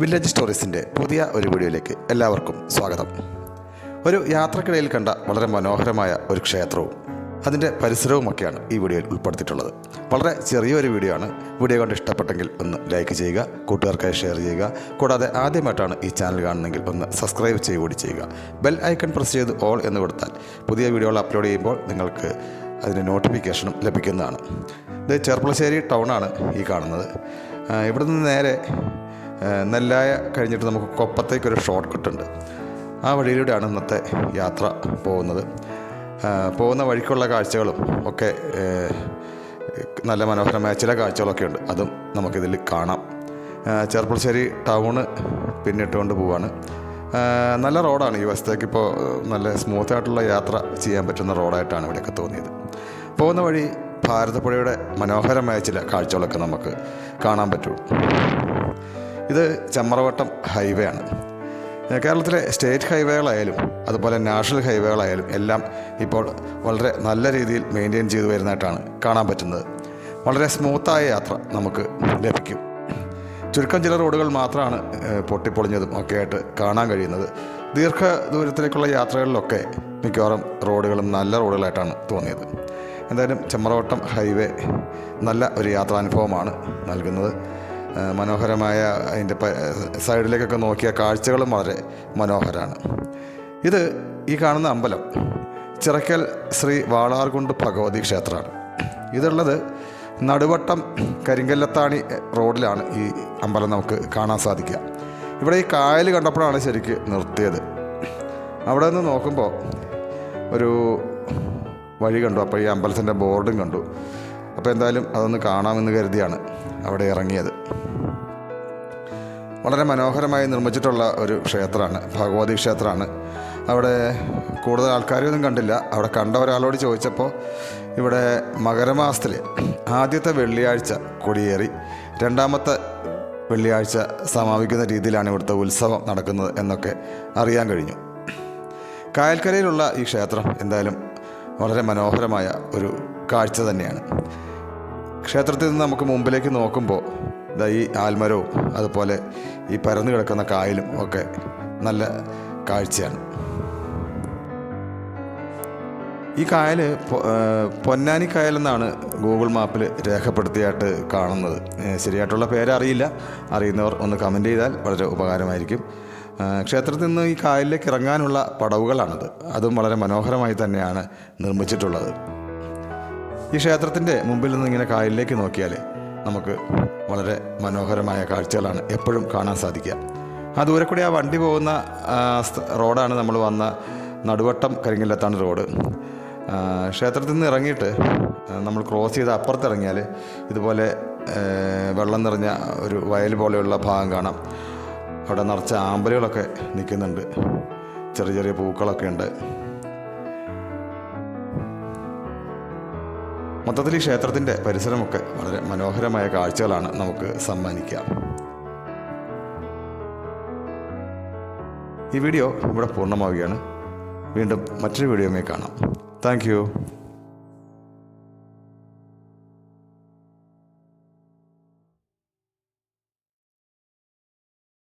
Village സ്റ്റോറീസിന്റെ പുതിയ ഒരു വീഡിയോയിലേക്ക് എല്ലാവർക്കും സ്വാഗതം. ഒരു യാത്രക്കിടയിൽ കണ്ട വളരെ മനോഹരമായ ഒരു ക്ഷേത്രവും അതിന്റെ പരിസരവുമൊക്കെയാണ് ഈ വീഡിയോയിൽ ഉൾപ്പെടുത്തിയിട്ടുള്ളത്. വളരെ ചെറിയൊരു വീഡിയോ ആണ്. വീഡിയോ കണ്ട് ഇഷ്ടപ്പെട്ടെങ്കിൽ ഒന്ന് ലൈക്ക് ചെയ്യുക കൂട്ടുകാർക്കായി ഷെയർ ചെയ്യുക. കൂടാതെ ആദ്യമായിട്ടാണ് ഈ ചാനൽ കാണുന്നതെങ്കിൽ ഒന്ന് സബ്സ്ക്രൈബ് ചെയ്യുക കൂടി ചെയ്യുക. ബെൽ ഐക്കൺ പ്രസ് ചെയ്ത് ഓൾ എന്ന് കൊടുത്താൽ പുതിയ വീഡിയോകൾ അപ്ലോഡ് ചെയ്യുമ്പോൾ നിങ്ങൾക്ക് അതിന്റെ നോട്ടിഫിക്കേഷനും ലഭിക്കുന്നതാണ്. ഇത് ചെർപ്പളശ്ശേരി ടൗണാണ് ഈ കാണുന്നത്. ഇവിടുന്ന് നേരെ നെല്ലായ കഴിഞ്ഞിട്ട് നമുക്ക് കൊപ്പത്തേക്കൊരു ഷോർട്ട് കട്ടുണ്ട് ആ വഴിയിലൂടെയാണ് ഇന്നത്തെ യാത്ര പോകുന്നത്. പോകുന്ന വഴിക്കുള്ള കാഴ്ചകളും ഒക്കെ നല്ല മനോഹരമായ ചില കാഴ്ചകളൊക്കെ ഉണ്ട്. അതും നമുക്കിതിൽ കാണാം. ചെറുപ്പുളശ്ശേരി ടൗണ് പിന്നിട്ടുകൊണ്ട് പോവാണ്. നല്ല റോഡാണ് ഈ വശത്തേക്ക് ഇപ്പോൾ നല്ല സ്മൂത്ത് ആയിട്ടുള്ള യാത്ര ചെയ്യാൻ പറ്റുന്ന റോഡായിട്ടാണ് ഇവിടെയൊക്കെ തോന്നിയത്. പോകുന്ന വഴി ഭാരതപ്പുഴയുടെ മനോഹരമായ ചില കാഴ്ചകളൊക്കെ നമുക്ക് കാണാൻ പറ്റും. ഇത് ചമ്മറവട്ടം ഹൈവേ ആണ്. കേരളത്തിലെ സ്റ്റേറ്റ് ഹൈവേകളായാലും അതുപോലെ നാഷണൽ ഹൈവേകളായാലും എല്ലാം ഇപ്പോൾ വളരെ നല്ല രീതിയിൽ മെയിന്റെയിൻ ചെയ്തു വരുന്നതായിട്ടാണ് കാണാൻ പറ്റുന്നത്. വളരെ സ്മൂത്തായ യാത്ര നമുക്ക് ലഭിക്കും. ചുരുക്കം ചില റോഡുകൾ മാത്രമാണ് പൊട്ടിപ്പൊളിഞ്ഞതും ഒക്കെ ആയിട്ട് കാണാൻ കഴിയുന്നത്. ദീർഘ ദൂരത്തിലേക്കുള്ള യാത്രകളിലൊക്കെ മിക്കവാറും റോഡുകളും നല്ല റോഡുകളായിട്ടാണ് തോന്നിയത്. എന്തായാലും ചെമ്മറവട്ടം ഹൈവേ നല്ല ഒരു യാത്രാനുഭവമാണ് നൽകുന്നത്. മനോഹരമായ അതിന്റെ സൈഡിലേക്കൊക്കെ നോക്കിയ കാഴ്ചകളും വളരെ മനോഹരമാണ്. ഇത് ഈ കാണുന്ന അമ്പലം ചിറക്കൽ ശ്രീ വാളാർകുണ്ട് ഭഗവതി ക്ഷേത്രമാണ്. ഇതുള്ളത് നടുവട്ടം കരിങ്കല്ലത്താണി റോഡിലാണ് ഈ അമ്പലം നമുക്ക് കാണാൻ സാധിക്കുക. ഇവിടെ ഈ കായൽ കണ്ടപ്പോഴാണ് ശരിക്ക് നിർത്തിയത്. അവിടെ നിന്ന് നോക്കുമ്പോൾ ഒരു വഴി കണ്ടു. അപ്പോൾ ഈ അമ്പലത്തിന്റെ ബോർഡും കണ്ടു. അപ്പോൾ എന്തായാലും അതൊന്ന് കാണാമെന്ന് കരുതിയാണ് അവിടെ ഇറങ്ങിയത്. വളരെ മനോഹരമായി നിർമ്മിച്ചിട്ടുള്ള ഒരു ക്ഷേത്രമാണ് ഭഗവതി ക്ഷേത്രമാണ്. അവിടെ കൂടുതൽ ആൾക്കാരെയൊന്നും കണ്ടില്ല. അവിടെ കണ്ട ഒരാളോട് ചോദിച്ചപ്പോൾ ഇവിടെ മകരമാസത്തിൽ ആദ്യത്തെ വെള്ളിയാഴ്ച കൊടിയേറി രണ്ടാമത്തെ വെള്ളിയാഴ്ച സമാപിക്കുന്ന രീതിയിലാണ് ഇവിടുത്തെ ഉത്സവം നടക്കുന്നത് എന്നൊക്കെ അറിയാൻ കഴിഞ്ഞു. കായൽക്കരയിലുള്ള ഈ ക്ഷേത്രം എന്തായാലും വളരെ മനോഹരമായ ഒരു കാഴ്ച തന്നെയാണ്. ക്ഷേത്രത്തിൽ നിന്ന് നമുക്ക് മുമ്പിലേക്ക് നോക്കുമ്പോൾ ദാ ഈ ആൽമരവും അതുപോലെ ഈ പരന്നു കിടക്കുന്ന കായലും ഒക്കെ നല്ല കാഴ്ചയാണ്. ഈ കായൽ പൊന്നാനി കായൽ എന്നാണ് ഗൂഗിൾ മാപ്പിൽ രേഖപ്പെടുത്തിയായിട്ട് കാണുന്നത്. ശരിയായിട്ടുള്ള പേരറിയില്ല. അറിയുന്നവർ ഒന്ന് കമന്റ് ചെയ്താൽ വളരെ ഉപകാരമായിരിക്കും. ക്ഷേത്രത്തിൽ നിന്ന് ഈ കായലിലേക്ക് ഇറങ്ങാനുള്ള പടവുകളാണത്. അതും വളരെ മനോഹരമായി തന്നെയാണ് നിർമ്മിച്ചിട്ടുള്ളത്. ഈ ക്ഷേത്രത്തിന്റെ മുമ്പിൽ നിന്ന് ഇങ്ങനെ കായലിലേക്ക് നോക്കിയാൽ നമുക്ക് വളരെ മനോഹരമായ കാഴ്ചകളാണ് എപ്പോഴും കാണാൻ സാധിക്കുക. ആ ദൂരെ കൂടി ആ വണ്ടി പോകുന്ന റോഡാണ് നമ്മൾ വന്ന നടുവട്ടം കരിങ്ങില്ലത്താണ് റോഡ്. ക്ഷേത്രത്തിൽ നിന്ന് ഇറങ്ങിയിട്ട് നമ്മൾ ക്രോസ് ചെയ്ത് അപ്പുറത്തിറങ്ങിയാൽ ഇതുപോലെ വെള്ളം നിറഞ്ഞ ഒരു വയൽ പോലെയുള്ള ഭാഗം കാണാം. അവിടെ നിറച്ച ആമ്പലുകളൊക്കെ നിൽക്കുന്നുണ്ട്. ചെറിയ ചെറിയ പൂക്കളൊക്കെ ഉണ്ട്. മൊത്തത്തിൽ ഈ ക്ഷേത്രത്തിന്റെ പരിസരമൊക്കെ വളരെ മനോഹരമായ കാഴ്ചകളാണ് നമുക്ക് സമ്മാനിക്കുക ഈ വീഡിയോ ഇവിടെ പൂർണമാവുകയാണ്. വീണ്ടും മറ്റൊരു വീഡിയോയുമായി കാണാം. താങ്ക്